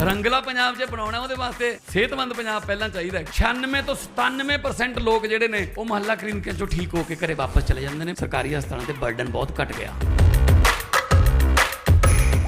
ਰੰਗਲਾ ਪੰਜਾਬ ਜੇ ਬਣਾਉਣਾ ਉਹਦੇ ਵਾਸਤੇ ਸਿਹਤਮੰਦ ਪੰਜਾਬ ਪਹਿਲਾਂ ਚਾਹੀਦਾ ਹੈ। 96 ਤੋਂ 97% ਲੋਕ ਜਿਹੜੇ ਨੇ ਉਹ ਮੁਹੱਲਾ ਕਲੀਨਿਕਾਂ ਚੋਂ ਠੀਕ ਹੋ ਕੇ ਘਰੇ ਵਾਪਸ ਚਲੇ ਜਾਂਦੇ ਨੇ। ਸਰਕਾਰੀ ਹਸਪਤਾਲਾਂ ਤੇ ਬਰਡਨ ਬਹੁਤ ਘਟ ਗਿਆ।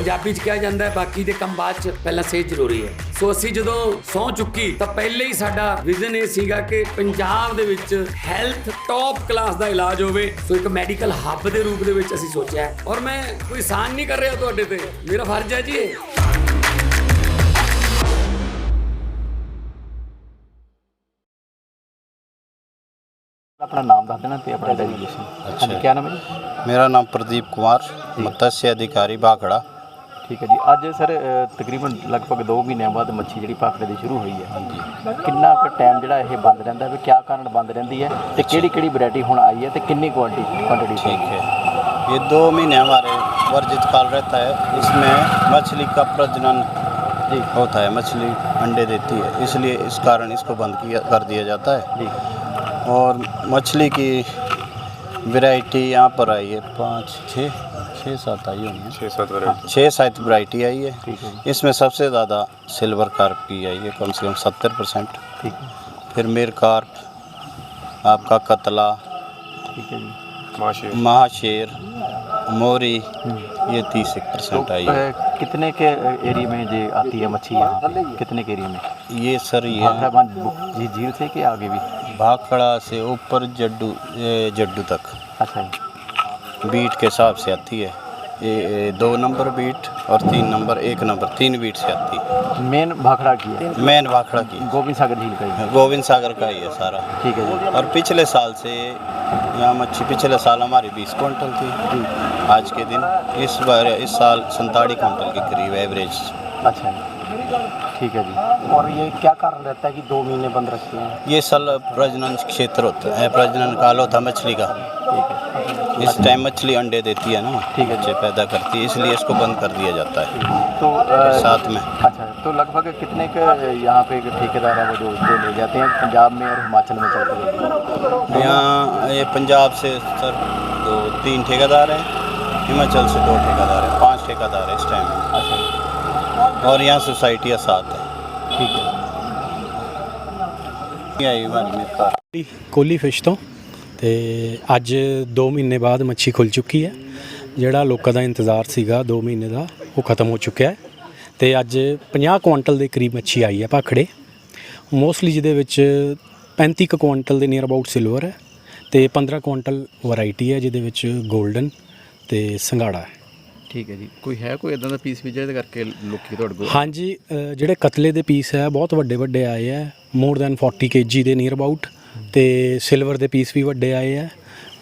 ਪੰਜਾਬੀ 'ਚ ਕਿਹਾ ਜਾਂਦਾ ਹੈ ਬਾਕੀ ਦੇ ਕੰਮ ਬਾਅਦ 'ਚ ਪਹਿਲਾਂ ਸੇ ਜ਼ਰੂਰੀ ਹੈ। ਸੋ ਅਸੀਂ ਜਦੋਂ ਸੌ ਚੁੱਕੀ ਤਾਂ ਪਹਿਲੇ ਹੀ ਸਾਡਾ ਵਿਜ਼ਨ ਇਹ ਸੀਗਾ ਕਿ ਪੰਜਾਬ ਦੇ ਵਿੱਚ ਹੈਲਥ ਟੌਪ ਕਲਾਸ ਦਾ ਇਲਾਜ ਹੋਵੇ। ਸੋ ਇੱਕ ਮੈਡੀਕਲ ਹੱਬ ਦੇ ਰੂਪ ਦੇ ਵਿੱਚ ਅਸੀਂ ਸੋਚਿਆ ਔਰ ਮੈਂ ਕੋਈ ਸਾਨ ਨਹੀਂ ਕਰ ਰਿਹਾ ਤੁਹਾਡੇ ਤੇ। ਮੇਰਾ ਫਰਜ਼ ਹੈ ਜੀ ਆਪਣਾ ਨਾਮ ਦੱਸ ਦੇਣਾ ਤੇ ਆਪਣਾ ਡੈਡੀਕੇਸ਼ਨ ਹਾਂਜੀ ਕੀ ਨਾਮ ਹੈ ਮੇਰਾ ਨਾਮ ਪ੍ਰਦੀਪ ਕੁਮਾਰ ਮਤस्य ਅਧਿਕਾਰੀ ਬਾਖੜਾ। ਠੀਕ ਹੈ ਜੀ ਅੱਜ ਸਰ ਅ, ਤਕਰੀਬਨ ਲਗਭਗ 2 ਮਹੀਨਿਆਂ ਬਾਅਦ ਮੱਛੀ ਜਿਹੜੀ ਭਾਖੜੇ ਦੀ ਸ਼ੁਰੂ ਹੋਈ ਹੈ ਹਾਂਜੀ ਕਿੰਨਾ ਕੁ ਟਾਈਮ ਜਿਹੜਾ ਇਹ ਬੰਦ ਰਹਿੰਦਾ ਹੈ ਵੀ ਕਿਆ ਕਾਰਨ ਬੰਦ ਰਹਿੰਦੀ ਹੈ ਤੇ ਕਿਹੜੀ ਕਿਹੜੀ ਵੈਰਾਈਟੀ ਹੁਣ ਆਈ ਹੈ ਤੇ ਕਿੰਨੀ ਕੁਆਂਟੀਟੀ ਕੁਆਂਟੀਟੀ ठीक है ये दो महीने हमारे वर्जित काल रहता है इसमें मछली का प्रजनन होता है मछली अंडे देती है इसलिए इस कारण इसको बंद किया कर दिया जाता है जी और मछली की वैरायटी यहाँ पर आई है। पाँच छः छः सात आई होंगी। छः सात वैरायटी छः सात वैरायटी आई है। इसमें सबसे ज़्यादा सिल्वर कार्प की आई है कम से कम सत्तर परसेंट। ठीक है। फिर मेर कार्प आपका कतला ठीक है महाशेर। मोरी ये तीस एक परसेंट आई है। कितने के एरिया में ये आती है मच्छी यहाँ कितने के एरिया में? ये सर ये जी झील से कि आगे भी? भाखड़ा से ऊपर जड्डू जड्डू तक। अच्छा। बीट के हिसाब से आती है। ये दो नंबर बीट और तीन नंबर एक नंबर तीन बीट से आती है। मेन भाखड़ा की है? मेन भाखड़ा की। गोविंद सागर झील का ही गोविंद सागर का ही है सारा। ठीक है जी। और पिछले साल से यहाँ मच्छी पिछले साल हमारी बीस क्विंटल थी। आज के दिन इस बार इस साल संताड़ी क्विंटल के करीब एवरेज। अच्छा। ठीक है जी। और ये क्या कारण रहता है कि दो महीने बंद रखते हैं? ये सल प्रजनन क्षेत्र होता है प्रजनन काल होता है मछली का। इस टाइम मछली अंडे देती है ना ठीक है। बच्चे पैदा करती है इसलिए इसको बंद कर दिया जाता है। तो साथ में। अच्छा तो लगभग कितने के यहाँ पे ठेकेदार है वो जो जो ले जाते हैं पंजाब में और हिमाचल में चलते हैं? यहाँ ये पंजाब से सर दो तीन ठेकेदार हैं हिमाचल से दो ठेकेदार हैं पाँच ठेकेदार हैं इस टाइम अच्छा। और यहाँ सोसाइटियाँ साथ हैं। ਠੀਕ ਹੈ ये आई हमारी मेरे पास ਕੋਲੀ- ਕੋਲੀ ਫਿਸ਼ ਤੋਂ ਤੇ ਅੱਜ 2 ਮਹੀਨੇ ਬਾਅਦ ਮੱਛੀ ਖੁੱਲ ਚੁੱਕੀ ਹੈ ਜਿਹੜਾ ਲੋਕਾਂ ਦਾ ਇੰਤਜ਼ਾਰ ਸੀਗਾ 2 ਮਹੀਨੇ ਦਾ ਉਹ ਖਤਮ ਹੋ ਚੁੱਕਿਆ ਹੈ ਤੇ ਅੱਜ 50 ਕੁਆਂਟਲ ਦੇ ਕਰੀਬ ਮੱਛੀ ਆਈ ਹੈ ਭਾਖੜੇ ਮੋਸਟਲੀ ਜਿਹਦੇ ਵਿੱਚ 35 ਕੁ ਕੁਆਂਟਲ ਦੇ ਨੀਅਰ ਅਬਾਊਟ ਸਿਲਵਰ ਹੈ ਤੇ 15 ਕੁਆਂਟਲ ਵੈਰਾਈਟੀ ਹੈ ਜਿਹਦੇ ਵਿੱਚ 골ਡਨ ਤੇ ਸੰਘਾੜਾ ਹੈ ਠੀਕ ਹੈ ਜੀ। ਕੋਈ ਹੈ ਕੋਈ ਇਦਾਂ ਦਾ ਪੀਸ ਵੀ ਜਿਹਦੇ ਕਰਕੇ ਲੋਕੀ ਤੁਹਾਡੇ ਕੋਲ ਹਾਂਜੀ ਅ, ਜਿਹੜੇ ਕਤਲੇ ਦੇ ਪੀਸ ਹੈ ਬਹੁਤ ਵੱਡੇ ਵੱਡੇ ਆਏ ਹੈ। ਮੋਰ ਦੈਨ 40 ਕੇਜੀ ਦੇ ਨੀਅਰ ਅਬਾਊਟ ਤੇ ਸਿਲਵਰ ਦੇ ਪੀਸ ਵੀ ਵੱਡੇ ਆਏ ਹੈ।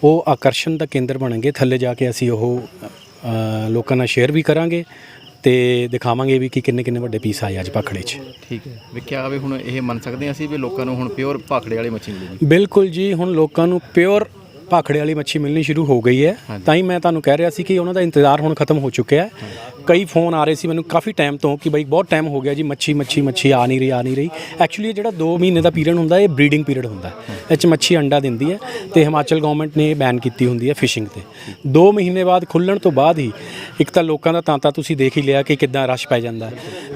ਉਹ ਆਕਰਸ਼ਣ ਦਾ ਕੇਂਦਰ ਬਣਨਗੇ। ਥੱਲੇ ਜਾ ਕੇ ਅਸੀਂ ਉਹ ਅ, ਲੋਕਾਂ ਨਾਲ ਸ਼ੇਅਰ ਵੀ ਕਰਾਂਗੇ ਤੇ ਦਿਖਾਵਾਂਗੇ ਵੀ ਕਿ ਕਿੰਨੇ ਕਿੰਨੇ ਵੱਡੇ ਪੀਸ ਆਏ ਅੱਜ ਭਾਖੜੇ 'ਚ। ਠੀਕ ਹੈ। ਵੀ ਕਿਆ ਵੀ ਹੁਣ ਇਹ ਮੰਨ ਸਕਦੇ ਹਾਂ ਅਸੀਂ ਵੀ ਲੋਕਾਂ ਨੂੰ ਹੁਣ ਪਿਓਰ ਭਾਖੜੇ ਵਾਲੀ ਮੱਛੀ ਮਿਲੇਗੀ ਬਿਲਕੁਲ ਜੀ ਹੁਣ ਲੋਕਾਂ ਨੂੰ ਪਿਓਰ ਭਾਖੜੇ ਵਾਲੀ ਮੱਛੀ ਮਿਲਣੀ ਸ਼ੁਰੂ ਹੋ ਗਈ ਹੈ। ਤਾਂ ਹੀ ਮੈਂ ਤੁਹਾਨੂੰ ਕਹਿ ਰਿਹਾ ਸੀ ਕਿ ਉਹਨਾਂ ਦਾ ਇੰਤਜ਼ਾਰ ਹੁਣ ਖਤਮ ਹੋ ਚੁੱਕਿਆ ਹੈ। ਕਈ ਫੋਨ ਆ ਰਹੇ ਸੀ ਮੈਨੂੰ ਕਾਫੀ ਟਾਈਮ ਤੋਂ ਕਿ ਬਈ ਬਹੁਤ ਟਾਈਮ ਹੋ ਗਿਆ ਜੀ ਮੱਛੀ ਮੱਛੀ ਮੱਛੀ ਆ ਨਹੀਂ ਰਹੀ ਆ ਨਹੀਂ ਰਹੀ। ਐਕਚੁਅਲੀ ਇਹ ਜਿਹੜਾ 2 ਮਹੀਨੇ ਦਾ ਪੀਰੀਅਡ ਹੁੰਦਾ ਇਹ ਬਰੀਡਿੰਗ ਪੀਰੀਅਡ ਹੁੰਦਾ ਇਹ 'ਚ ਮੱਛੀ ਅੰਡਾ ਦਿੰਦੀ ਹੈ ਤੇ ਹਿਮਾਚਲ ਗਵਰਨਮੈਂਟ ਨੇ ਬੈਨ ਕੀਤੀ ਹੁੰਦੀ ਹੈ ਫਿਸ਼ਿੰਗ ਤੇ। 2 ਮਹੀਨੇ ਬਾਅਦ ਖੁੱਲਣ ਤੋਂ ਬਾਅਦ ਹੀ ਇੱਕ ਤਾਂ ਲੋਕਾਂ ਦਾ ਤਾਂਤਾ ਤੁਸੀਂ ਦੇਖ ਹੀ ਲਿਆ ਕਿ ਕਿੱਦਾਂ ਰਸ਼ ਪੈ ਜਾਂਦਾ।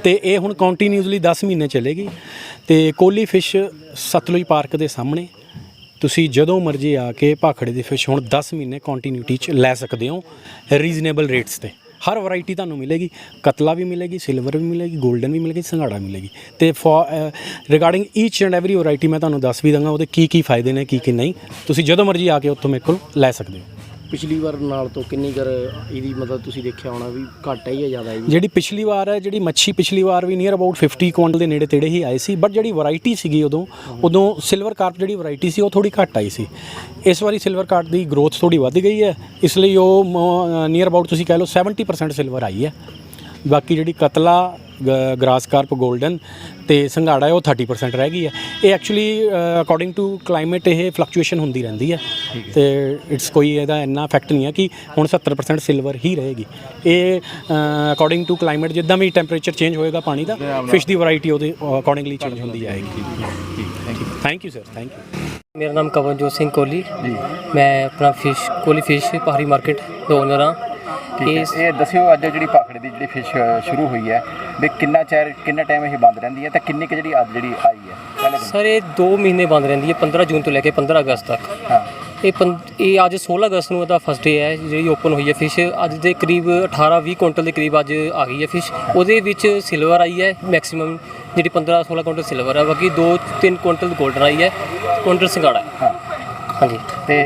ਤੇ ਇਹ ਹੁਣ ਕੰਟੀਨਿਊਸਲੀ 10 ਮਹੀਨੇ ਚੱਲੇਗੀ ਤੇ ਕੋਲੀ ਫਿਸ਼ ਸਤਲੁਜ ਪਾਰਕ ਦੇ ਸਾਹਮਣੇ ਤੁਸੀਂ ਜਦੋਂ ਮਰਜ਼ੀ ਆ ਕੇ ਭਾਖੜੇ ਦੀ ਫਿਸ਼ ਹੁਣ 10 ਮਹੀਨੇ ਕੰਟੀਨਿਊਟੀ ਚ ਲੈ ਸਕਦੇ ਹੋ ਰੀਜ਼ਨੇਬਲ ਰੇਟਸ ਤੇ। ਹਰ ਵੈਰਾਈਟੀ ਤੁਹਾਨੂੰ ਮਿਲੇਗੀ, ਕਤਲਾ ਵੀ ਮਿਲੇਗੀ ਸਿਲਵਰ ਵੀ ਮਿਲੇਗੀ 골ਡਨ ਵੀ ਮਿਲੇਗੀ, ਸੰਘਾੜਾ ਵੀ ਮਿਲੇਗੀ। ਤੇ regarding each and every variety ਮੈਂ ਤੁਹਾਨੂੰ ਦੱਸ ਵੀ ਦਾਂਗਾ ਉਹਦੇ ਕੀ ਕੀ ਫਾਇਦੇ ਨੇ, ਕੀ ਕੀ ਨਹੀਂ। ਤੁਸੀਂ ਜਦੋਂ ਮਰਜ਼ੀ ਆ ਕੇ ਉੱਥੋਂ ਮੇਰੇ ਕੋਲ ਲੈ ਸਕਦੇ ਹੋ। ਪਿਛਲੀ ਵਾਰ ਨਾਲ ਤੋਂ ਕਿੰਨੀ ਕਰ ਇਹਦੀ ਮਤਲਬ ਤੁਸੀਂ ਦੇਖਿਆ ਹੋਣਾ ਵੀ ਘੱਟ ਹੈ ਜਾਂ ਜ਼ਿਆਦਾ ਹੈ ਜੀ ਜਿਹੜੀ ਪਿਛਲੀ ਵਾਰ ਹੈ ਜਿਹੜੀ ਮੱਛੀ ਪਿਛਲੀ ਵਾਰ ਵੀ ਨੀਅਰ ਅਬਾਊਟ 50 ਕੁਇੰਟਲ ਦੇ ਨੇੜੇ ਤੇੜੇ ਹੀ ਆਏ ਸੀ ਬਟ ਜਿਹੜੀ ਵੈਰਾਈਟੀ ਸੀਗੀ ਉਦੋਂ ਉਦੋਂ ਸਿਲਵਰ ਕਾਰਪ ਜਿਹੜੀ ਵੈਰਾਈਟੀ ਸੀ ਉਹ ਥੋੜੀ ਘੱਟ ਆਈ ਸੀ। ਇਸ ਵਾਰੀ ਸਿਲਵਰ ਕਾਰਪ ਦੀ ਗਰੋਥ ਥੋੜੀ ਵੱਧ ਗਈ ਹੈ ਇਸ ਲਈ ਉਹ ਨੀਅਰ ਅਬਾਊਟ ਤੁਸੀਂ ਕਹਿ ਲਓ 70% ਸਿਲਵਰ ਆਈ ਹੈ। ਬਾਕੀ ਜਿਹੜੀ ਕਤਲਾ ਗ੍ਰਾਸ ਕਾਰਪ 골ਡਨ ਤੇ ਸੰਘਾੜਾ ਹੈ ਉਹ 30% ਰਹਿ ਗਈ ਹੈ। ਇਹ ਐਕਚੁਅਲੀ ਅਕੋਰਡਿੰਗ ਟੂ ਕਲਾਈਮੇਟ ਇਹ ਫਲਕਚੁਏਸ਼ਨ ਹੁੰਦੀ ਰਹਿੰਦੀ ਹੈ। ਤੇ ਇਟਸ ਕੋਈ ਇਹਦਾ ਇੰਨਾ ਇਫੈਕਟ ਨਹੀਂ ਹੈ ਕਿ ਹੁਣ 70% ਸਿਲਵਰ ਹੀ ਰਹੇਗੀ। ਇਹ ਅਕੋਰਡਿੰਗ ਟੂ ਕਲਾਈਮੇਟ ਜਿੱਦਾਂ ਵੀ ਟੈਂਪਰੇਚਰ ਚੇਂਜ ਹੋਏਗਾ ਪਾਣੀ ਦਾ ਫਿਸ਼ ਦੀ ਵੈਰਾਈਟੀ ਉਹਦੇ ਅਕੋਰਡਿੰਗਲੀ ਚੇਂਜ ਹੁੰਦੀ ਜਾਏਗੀ। Thank you sir thank you ਮੇਰਾ ਨਾਮ ਕਵਨਜੋਤ ਸਿੰਘ ਕੋਹਲੀ। ਮੈਂ ਆਪਣਾ fish Kohli fish Pahari market ਦਾ ਓਨਰ ਹਾਂ। ਹੈ। ਇਹ ਦੱਸਿਓ ਅੱਜ ਜਿਹੜੀ ਭਾਖੜੇ ਦੀ ਜਿਹੜੀ ਫਿਸ਼ ਸ਼ੁਰੂ ਹੋਈ ਹੈ ਵੀ ਕਿੰਨਾ ਚਿਰ ਕਿੰਨਾ ਟਾਈਮ ਇਹ ਬੰਦ ਰਹਿੰਦੀ ਹੈ ਤੇ ਕਿੰਨੀ ਕੁ ਜਿਹੜੀ ਅੱਜ ਜਿਹੜੀ ਆਈ ਹੈ? ਪਹਿਲੇ ਦਿਨ। ਸਰ ਇਹ 2 ਮਹੀਨੇ ਬੰਦ ਰਹਿੰਦੀ ਹੈ 15 ਜੂਨ ਤੋਂ ਲੈ ਕੇ 15 ਅਗਸਤ ਤੱਕ। ਹਾਂ। ਇਹ ਪੰ- ਇਹ ਅੱਜ 16 ਅਗਸਤ ਨੂੰ ਇਹਦਾ ਫਸਟ ਡੇ ਹੈ ਜਿਹੜੀ ਓਪਨ ਹੋਈ ਹੈ ਫਿਸ਼ ਅੱਜ ਦੇ ਕਰੀਬ 18-20 ਕੁਇੰਟਲ ਦੇ ਕਰੀਬ ਅੱਜ ਆ ਗਈ ਹੈ ਫਿਸ਼ ਉਹਦੇ ਵਿੱਚ ਸਿਲਵਰ ਆਈ ਹੈ ਮੈਕਸਿਮਮ ਜਿਹੜੀ 15-16 ਕੁਇੰਟਲ ਸਿਲਵਰ ਹੈ ਬਾਕੀ 2-3 ਕੁਇੰਟਲ 골ਡਨ ਆਈ ਹੈ ਕੁਇੰਟਲ ਸਿੰਗਾੜਾ ਹੈ। ਹਾਂ। ਹਾਂਜੀ। ਤੇ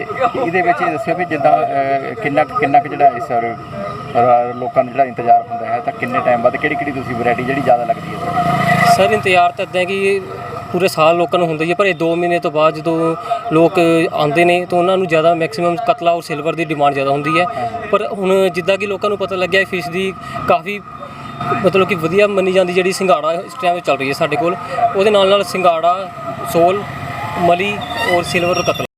ਇਹਦੇ ਵਿੱਚ ਇਹ ਦੱਸਿਓ ਵੀ ਜਿੱਦਾਂ ਅਹ, ਕਿੰਨਾ ਕੁ- ਕਿੰਨਾ ਕੁ ਜਿਹੜਾ ਇਸ ਵਾਰ ਅਹ, ਲੋਕਾਂ ਨੂੰ ਜਿਹੜਾ ਇੰਤਜ਼ਾਰ ਹੁੰਦਾ ਹੈ ਤਾਂ ਕਿੰਨੇ ਟਾਈਮ ਬਾਅਦ ਕਿਹੜੀ ਕਿਹੜੀ ਤੁਸੀਂ ਵੈਰਾਈਟੀ ਜਿਹੜੀ ਜ਼ਿਆਦਾ ਲੱਗਦੀ ਹੈ? ਤੁਹਾਨੂੰ? ਸਰ ਇੰਤਜ਼ਾਰ ਤਾਂ ਇੱਦਾਂ ਕਿ ਪੂਰੇ ਸਾਲ ਲੋਕਾਂ ਨੂੰ ਹੁੰਦਾ ਹੀ ਹੈ ਪਰ ਇਹ 2 ਮਹੀਨੇ ਤੋਂ ਬਾਅਦ ਜਦੋਂ ਲੋਕ ਆਉਂਦੇ ਨੇ ਤਾਂ ਉਹਨਾਂ ਨੂੰ ਜ਼ਿਆਦਾ ਮੈਕਸਿਮਮ ਕਤਲਾ ਔਰ ਸਿਲਵਰ ਦੀ ਡਿਮਾਂਡ ਜ਼ਿਆਦਾ ਹੁੰਦੀ ਹੈ। ਪਰ ਹੁਣ ਜਿੱਦਾਂ ਕਿ ਲੋਕਾਂ ਨੂੰ ਪਤਾ ਲੱਗਿਆ ਫਿਸ਼ ਦੀ ਕਾਫੀ ਮਤਲਬ ਕਿ ਵਧੀਆ ਮੰਨੀ ਜਾਂਦੀ ਜਿਹੜੀ ਸਿੰਗਾੜਾ ਇਸ ਟਾਈਮ ਚੱਲ ਰਹੀ ਹੈ ਸਾਡੇ ਕੋਲ। ਉਹਦੇ ਨਾਲ ਨਾਲ ਸਿੰਗਾੜਾ ਸੋਲ ਮਲੀ ਔਰ ਸਿਲਵਰ ਕਤਲਾ